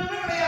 கிடையாது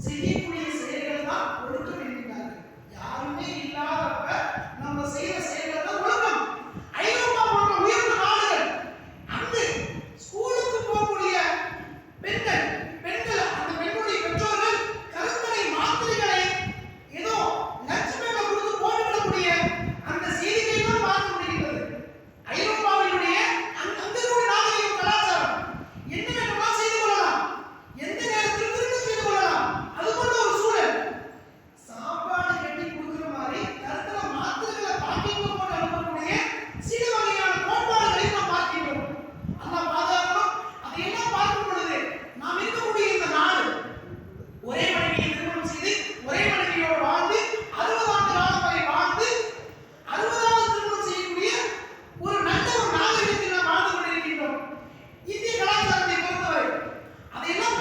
Seria இந்திய கலாச்சாரத்தை பொறுத்தவரை அதையெல்லாம்